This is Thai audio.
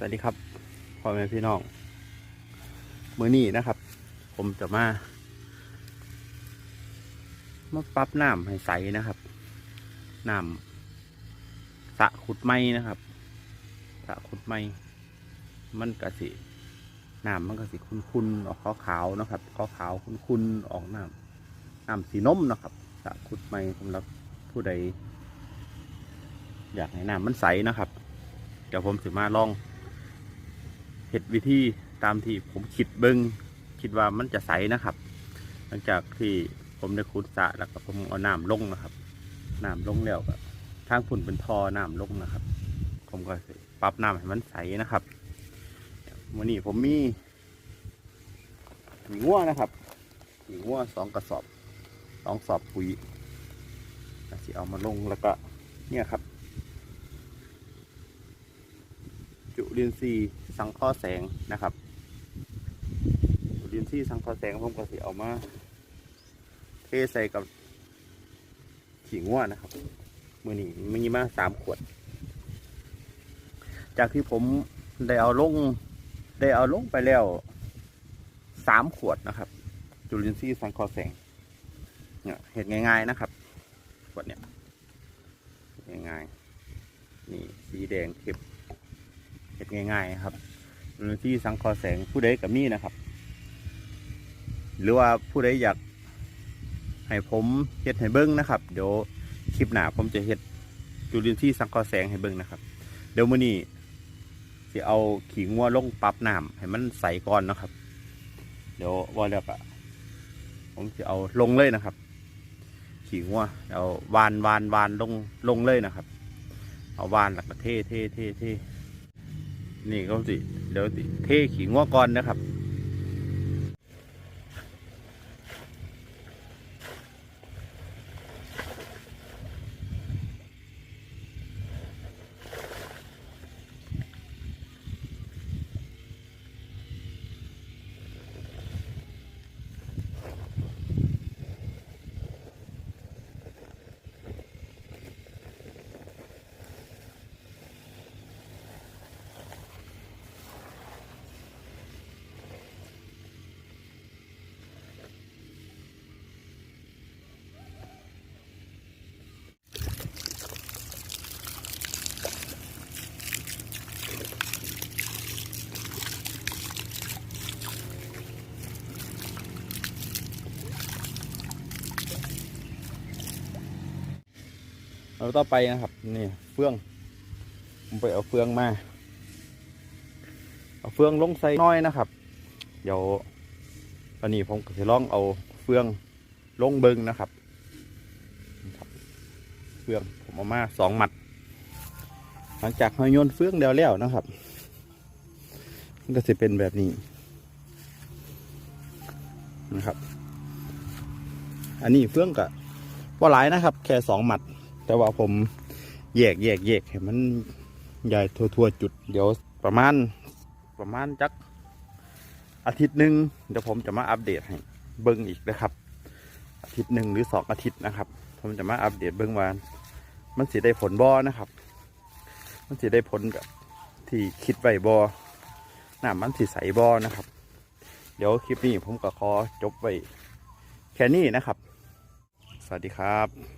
สวัสดีครับพ่อแม่พี่น้องมือนี้นะครับ ผมจะมามาปรับน้ำให้ใสนะครับน้ำสะขุดไม้นะครับสะขุดไม้มันกระสิน้ำมันกระสิคุ้นๆออกขาวๆนะครับขาวๆคุ้นๆออกน้ำน้ำสีนมนะครับสะขุดไม้สำหรับผู้ใด อยากให้น้ำมันใสนะครับ เดี๋ยวผมสิมาลอง เห็ดวิธีตามที่ผมคิดเบิงคิดว่ามันจะใสนะครับ หลังจากที่ผมได้ขุดสระแล้วก็ผมเอาน้ำลงนะครับน้ำลงแล้วก็ทางฝุ่นเป็นท่อน้ำลงนะครับ ผมก็ปรับน้ำให้มันใสนะครับวันนี้ผมมีมีงัวนะครับมีงัวสองกระสอบสองสอบปุ๋ยสิเอามาลงแล้วก็เนี่ยครับ จุ ลินทรีย์สังเคราะห์แสงนะครับจุลินทรีย์สังเคราะห์แสงผมก็สิเอามาเทใส่กับขิงว่านะครับ มือนี้มีมาสามขวด จากที่ผมได้เอาลงได้เอาลงไปแล้วสามขวดนะครับ จุลินทรีย์สังเคราะห์แสงเนี่ยเห็ดง่ายๆนะครับขวดเนี่ยง่ายๆนี่สีแดงเข้ม ง่ายๆครับมูลนิธิสังเคราะห์แสงผู้ใดกับมีนะครับ หรือว่าผู้ใดอยากให้ผมเฮ็ดให้เบิ้งนะครับ เดี๋ยวคลิปหน้าผมจะเฮ็ดจุลินทรีย์สังเคราะห์แสงให้เบิ้งนะครับ เดี๋ยวมื้อนี้สิเอาขี้งัวลงปรับน้ำให้มันใสก่อนนะครับ เดี๋ยวว่าแล้วก็ผมจะเอาลงเลยนะครับขี้งัวเอาวานวานวานลงลงเลยนะครับ เอาวานแล้วก็เทเทเท่เท่ นี่เขาสิเดี๋ยวสิเทขี่งัวก่อนนะครับ เราต่อไปนะครับนี่เฟืองผมไปเอาเฟืองมา เอาเฟืองลงใส่น้อยนะครับ เดี๋ยวตอนนี้ผมจะลองเอาเฟืองลงเบิงนะครับเฟืองผมเอามาสองหมัด หลังจากเราโยนเฟืองเดียวแล้วนะครับมันก็จะเป็นแบบนี้นะครับ อันนี้เฟืองกับว่าหลายนะครับ แค่สองหมัด แต่ว่าผมแยกแยกแยกให้มันใหญ่ทั่วๆจุด เดี๋ยวประมาณประมาณจักอาทิตย์หนึ่งเดี๋ยวผมจะมาอัปเดตให้เบิ้งอีกนะครับ อาทิตย์หนึ่งหรือสองอาทิตย์นะครับ ผมจะมาอัปเดตเบิ้งว่ามันสิได้ผลบอนะครับ มันสิได้ผลแบบที่คิดไว้บอหน้ามันสิใสบอนะครับ เดี๋ยวคลิปนี้ผมก็ขอจบไว้แค่นี้นะครับ สวัสดีครับ